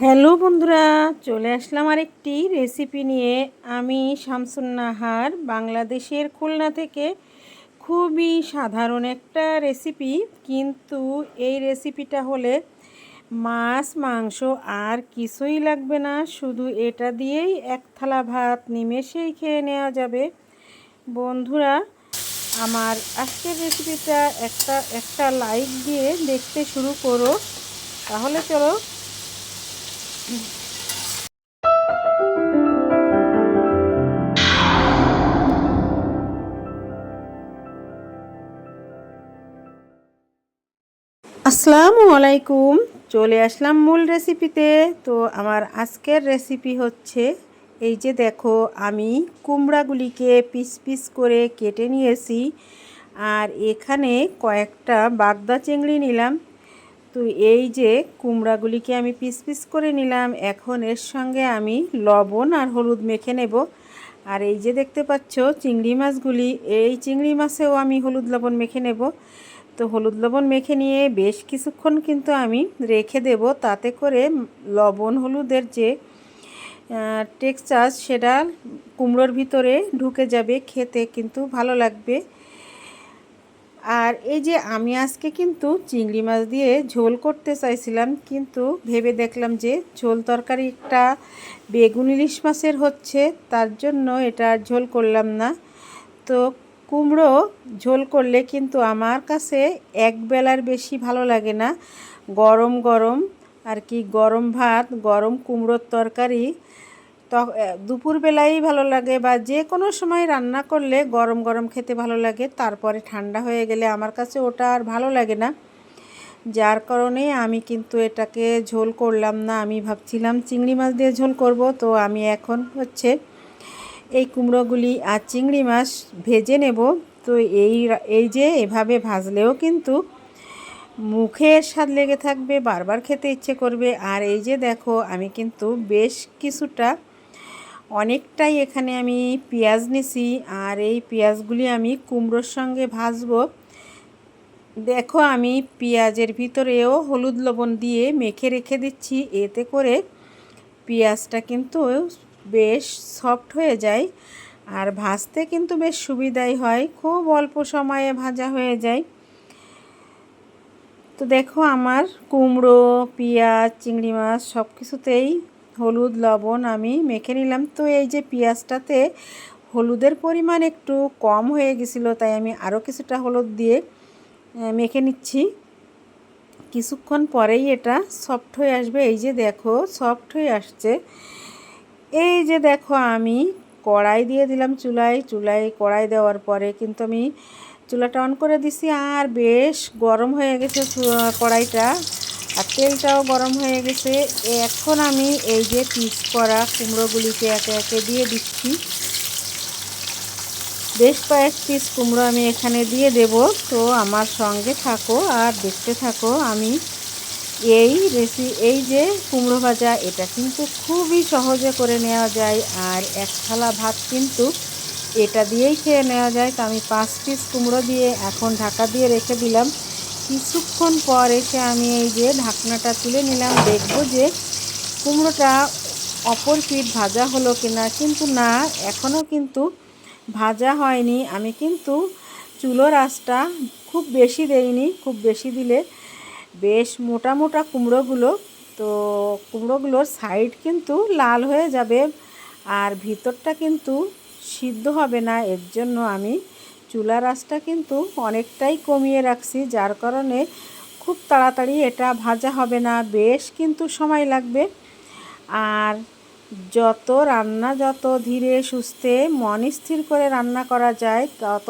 Hello বন্ধুরা, চলে আসলাম আরেকটি রেসিপি নিয়ে। আমি শামসুন্নাহার, বাংলাদেশের খুলনা থেকে। খুবই সাধারণ একটা রেসিপি কিন্তু এই রেসিপিটা হলে মাছ, মাংস আর কিছুই লাগবে না। শুধু এটা দিয়েই এক থালা ভাত নিমেষেই খেয়ে নেওয়া যাবে। বন্ধুরা, আমার আজকের রেসিপিটা একটা একটা লাইক দিয়ে দেখতে শুরু করো। তাহলে চলো আসসালামু আলাইকুম, চলে আসলাম মূল রেসিপিতে। তো আমার আজকের রেসিপি হচ্ছে, এই যে দেখো, আমি কুমড়াগুলিকে পিস পিস করে কেটে নিয়েছি, আর এখানে কয়েকটা বাগদা চিংড়ি নিলাম। তো এই যে কুমড়াগুলিকে আমি পিস পিস করে নিলাম, এখন এর সঙ্গে আমি লবণ আর হলুদ মেখে নেব। আর এই যে দেখতে পাচ্ছ চিংড়ি মাছগুলি, এই চিংড়ি মাছেও আমি হলুদ লবণ মেখে নেব। তো হলুদ লবণ মেখে নিয়ে বেশ কিছুক্ষণ কিন্তু আমি রেখে দেব, তাতে করে লবণ হলুদের যে টেক্সচার সেটা কুমড়োর ভিতরে ঢুকে যাবে, খেতে কিন্তু ভালো লাগবে। আর এই যে আমি আজকে কিন্তু চিংড়ি মাছ দিয়ে ঝোল করতে চাইছিলাম, কিন্তু ভেবে দেখলাম যে ঝোল তরকারি একটা বেগুন ইলিশ মাছের হচ্ছে, তার জন্য এটা ঝোল করলাম না। তো কুমড়ো ঝোল করলে কিন্তু আমার কাছে এক বেলার বেশি ভালো লাগে না। গরম গরম আর কি গরম ভাত, গরম কুমড়োর তরকারি তো দুপুরবেলাই ভালো লাগে বা যে কোনো সময় রান্না করলে গরম গরম খেতে ভালো লাগে, তারপরে ঠান্ডা হয়ে গেলে আমার কাছে ওটা আর ভালো লাগে না। যার কারণে আমি কিন্তু এটাকে ঝোল করলাম না, আমি ভাবছিলাম চিংড়ি মাছ দিয়ে ঝোল করব, তো আমি এখন হচ্ছে এই কুমড়োগুলি আর চিংড়ি মাছ ভেজে নেব। তো এই এই যে এভাবে ভাজলেও কিন্তু মুখের স্বাদ লেগে থাকবে, বারবার খেতে ইচ্ছে করবে। আর এই যে দেখো, আমি কিন্তু বেশ কিছুটা অনেকটাই এখানে আমি পেঁয়াজ নিছি আর এই পেঁয়াজগুলি আমি কুমড়োর সঙ্গে ভাজবো। দেখো আমি পেঁয়াজের ভিতরেও হলুদ লবণ দিয়ে মেখে রেখে দিচ্ছি, এতে করে পেঁয়াজটা কিন্তু বেশ সফট হয়ে যায় আর ভাজতে কিন্তু বেশ সুবিধাই হয়, খুব অল্প সময়ে ভাজা হয়ে যায়। তো দেখো আমার কুমড়ো, পেঁয়াজ, চিংড়ি মাছ সব কিছুতেই হলুদ, লবণ আমি মেখে নিলাম। তো এই যে পেঁয়াজটাতে হলুদের পরিমাণ একটু কম হয়ে গেছিল, তাই আমি আরও কিছুটা হলুদ দিয়ে মেখে নিচ্ছি। কিছুক্ষণ পরেই এটা সফট হয়ে আসবে। এই যে দেখো, সফট হয়ে আসছে। এই যে দেখো, আমি কড়াই দিয়ে দিলাম চুলায়। চুলায় কড়াই দেওয়ার পরে কিন্তু আমি চুলাটা অন করে দিছি। আর বেশ গরম হয়ে গেছে কড়াইটা। আর তেলটাও গরম হয়ে গেছে। এখন আমি এই যে পিস করা কুমড়োগুলিকে একে একে দিয়ে দিচ্ছি। বেশ কয়েক পিস কুমড়ো আমি এখানে দিয়ে দেব। তো আমার সঙ্গে থাকো আর দেখতে থাকো আমি এই রেসি এই যে কুমড়ো ভাজা, এটা কিন্তু খুবই সহজে করে নেওয়া যায়। আর এক থালা ভাত কিন্তু এটা দিয়েই খেয়ে নেওয়া যায়। তো আমি পাঁচ পিস কুমড়ো দিয়ে এখন ঢাকা দিয়ে রেখে দিলাম। কিছুক্ষণ পর এসে আমি এই যে ঢাকনাটা তুলে নিলাম, দেখব যে কুমড়োটা অপর পিঠ ভাজা হলো কিনা। কিন্তু না এখনও কিন্তু ভাজা হয়নি। আমি কিন্তু চুলোর আঁচটা খুব বেশি দেইনি, খুব বেশি দিলে বেশ মোটা মোটা কুমড়োগুলো, তো কুমড়োগুলোর সাইড কিন্তু লাল হয়ে যাবে আর ভিতরটা কিন্তু সিদ্ধ হবে না। এর জন্য আমি চুলার আঁচটা কিন্তু অনেকটাই কমিয়ে রাখছি, যার কারণে খুব তাড়াতাড়ি এটা ভাজা হবে না, বেশ কিন্তু সময় লাগবে। আর যত রান্না যত ধীরে সুস্থে মন স্থির করে রান্না করা যায়, তত,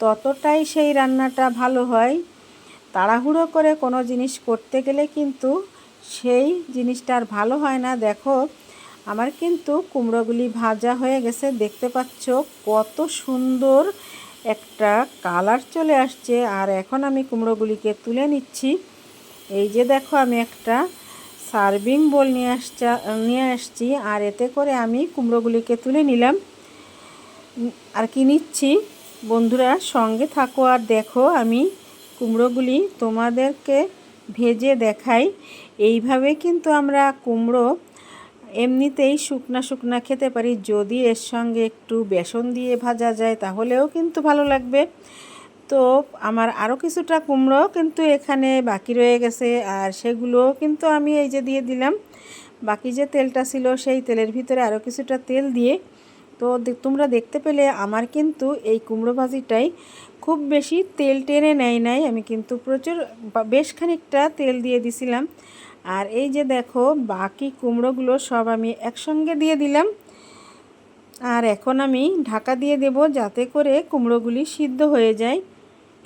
ততটাই সেই রান্নাটা ভালো হয়। তাড়াহুড়ো করে কোনো জিনিস করতে গেলে কিন্তু সেই জিনিসটা আর ভালো হয় না। দেখো, আমার কিন্তু কুমড়োগুলি ভাজা হয়ে গেছে, দেখতে পাচ্ছ কত সুন্দর একটা কালার চলে আসছে, আর এখন আমি কুমড়োগুলিকে তুলে নিচ্ছি। এই যে দেখো, আমি একটা সার্ভিং বোল নিয়ে আসছা নিয়ে আসছি, আর এতে করে আমি কুমড়োগুলিকে তুলে নিলাম। আর কি নিচ্ছি? বন্ধুরা, সঙ্গে থাকো, আর দেখো, আমি কুমড়োগুলি তোমাদেরকে ভেজে দেখাই। এইভাবে কিন্তু আমরা কুমড়ো এমনিতেই শুকনা শুকনা খেতে পারি। যদি এর সঙ্গে একটু বেসন দিয়ে ভাজা যায়, তাহলেও কিন্তু ভালো লাগবে। তো আমার আরও কিছুটা কুমড়ো কিন্তু এখানে বাকি রয়ে গেছে, আর সেগুলো কিন্তু আমি এই যে দিয়ে দিলাম। বাকি যে তেলটা ছিল, সেই তেলের ভিতরে আরও কিছুটা তেল দিয়ে, তো তোমরা দেখতে পেলে আমার কিন্তু এই কুমড়ো ভাজিটাই খুব বেশি তেল টেনে নেয় নাই। আমি কিন্তু প্রচুর বেশ খানিকটা তেল দিয়ে দিছিলাম। আর এই যে দেখো, বাকি কুমড়োগুলো সব আমি একসঙ্গে দিয়ে দিলাম। আর এখন আমি ঢাকা দিয়ে দেব যাতে করে কুমড়োগুলি সিদ্ধ হয়ে যায়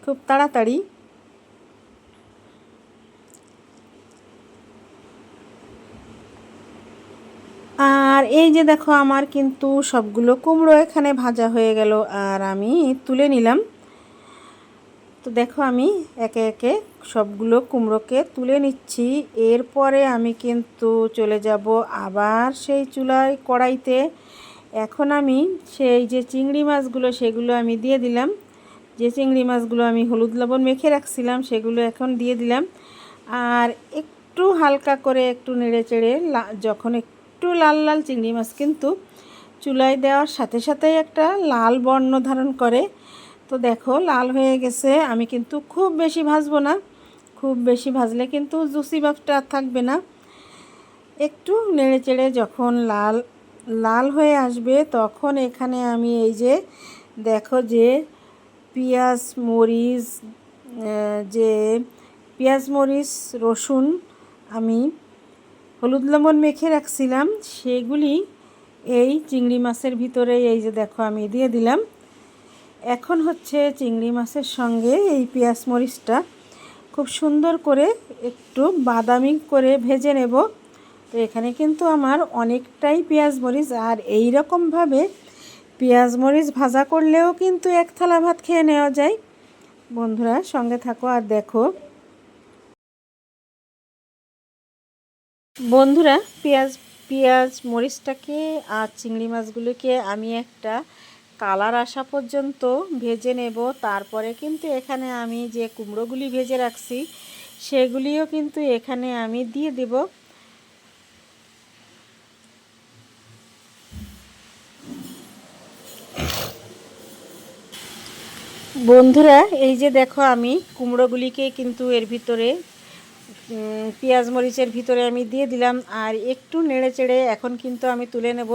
খুব তাড়াতাড়ি। আর এই যে দেখো, আমার কিন্তু সবগুলো কুমড়ো এখানে ভাজা হয়ে গেল। আর আমি তুলে নিলাম। তো দেখো আমি একে একে সবগুলো কুমড়োকে তুলে নিচ্ছি। এরপরে আমি কিন্তু চলে যাব আবার সেই চুলায় কড়াইতে। এখন আমি সেই যে চিংড়ি মাছগুলো, সেগুলো আমি দিয়ে দিলাম। যে চিংড়ি মাছগুলো আমি হলুদ লবণ মেখে রাখছিলাম, সেগুলো এখন দিয়ে দিলাম। আর একটু হালকা করে একটু নেড়ে চেড়ে যখন একটু লাল লাল চিংড়ি মাছ কিন্তু চুলায় দেওয়ার সাথে সাথেই একটা লাল বর্ণ ধারণ করে তো দেখো, লাল হয়ে গেছে। আমি কিন্তু খুব বেশি ভাজবো না। খুব বেশি ভাজলে কিন্তু জুসি ভাবটা থাকবে না। একটু নেড়ে চেড়ে যখন লাল লাল হয়ে আসবে, তখন এখানে আমি এই যে, দেখো যে পেঁয়াজ, মরিচ যে পেঁয়াজ, মরিচ, রসুন আমি হলুদ লবণ মেখে রাখছিলাম। সেগুলি এই চিংড়ি মাছের ভিতরে এই যে দেখো আমি দিয়ে দিলাম। এখন হচ্ছে চিংড়ি মাছের সঙ্গে এই পেঁয়াজ মরিচটা খুব সুন্দর করে একটু বাদামি করে ভেজে নেব। তো এখানে কিন্তু আমার অনেকটাই পেঁয়াজ মরিচ, আর এই রকমভাবে পেঁয়াজ মরিচ ভাজা করলেও কিন্তু এক থালা ভাত খেয়ে নেওয়া যায়। বন্ধুরা, সঙ্গে থাকো আর দেখো। বন্ধুরা, পেঁয়াজ পেঁয়াজ মরিচটাকে আর চিংড়ি মাছগুলোকে আমি একটা কালার আসা পর্যন্ত ভেজে নেব। তারপরে কিন্তু এখানে আমি যে কুমড়োগুলি ভেজে রাখছি, সেগুলিও কিন্তু এখানে আমি দিয়ে দেব। বন্ধুরা, এই যে দেখো আমি কুমড়োগুলিকে কিন্তু এর ভিতরে পেঁয়াজ মরিচের ভিতরে আমি দিয়ে দিলাম। আর একটু নেড়ে চেড়ে এখন কিন্তু আমি তুলে নেব।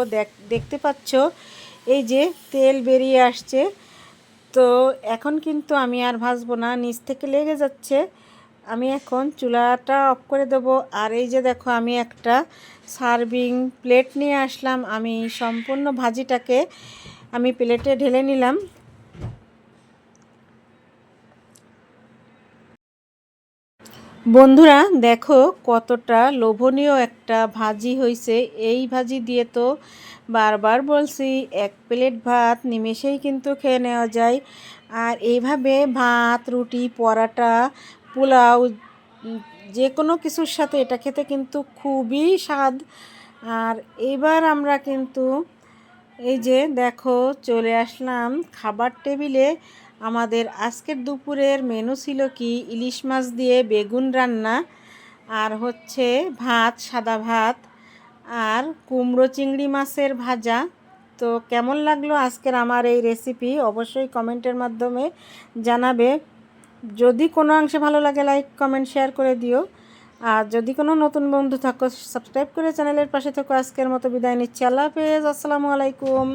দেখতে পাচ্ছ এই যে তেল বেরিয়ে আসছে, তো এখন কিন্তু আমি আর ভাজবো না, নিচ থেকে লেগে যাচ্ছে। আমি এখন চুলাটা অফ করে দেব। আর এই যে দেখো, আমি একটা সার্ভিং প্লেট নিয়ে আসলাম। আমি সম্পূর্ণ ভাজিটাকে আমি প্লেটে ঢেলে নিলাম। বন্ধুরা, দেখো কতটা লোভনীয় একটা ভাজি হয়েছে এই ভাজি দিয়ে তো বারবার বলছি, এক প্লেট ভাত নিমেষেই কিন্তু খেয়ে নেওয়া যায়। আর এইভাবে ভাত, রুটি, পরাটা, পোলাও যে কোনো কিছুর সাথে এটা খেতে কিন্তু খুবই স্বাদ। আর এবার আমরা কিন্তু এই যে দেখো, চলে আসলাম খাবার টেবিলে। আমাদের আজকের দুপুরের মেনু ছিল কি? ইলিশ মাছ দিয়ে বেগুন রান্না, আর হচ্ছে ভাত, সাদা ভাত, আর কুমড়ো চিংড়ি মাছের ভাজা। তো কেমন লাগল আজকের আমার এই রেসিপি অবশ্যই কমেন্টের মাধ্যমে জানাবে। যদি কোনো অংশে ভালো লাগে লাইক কমেন্ট শেয়ার করে দিও। আর যদি কোনো নতুন বন্ধু থাকো সাবস্ক্রাইব করে চ্যানেলের পাশে থাকো। আজকের মতো বিদায় নিচ্ছি। আল্লাহ হাফেজ। আসসালামু আলাইকুম।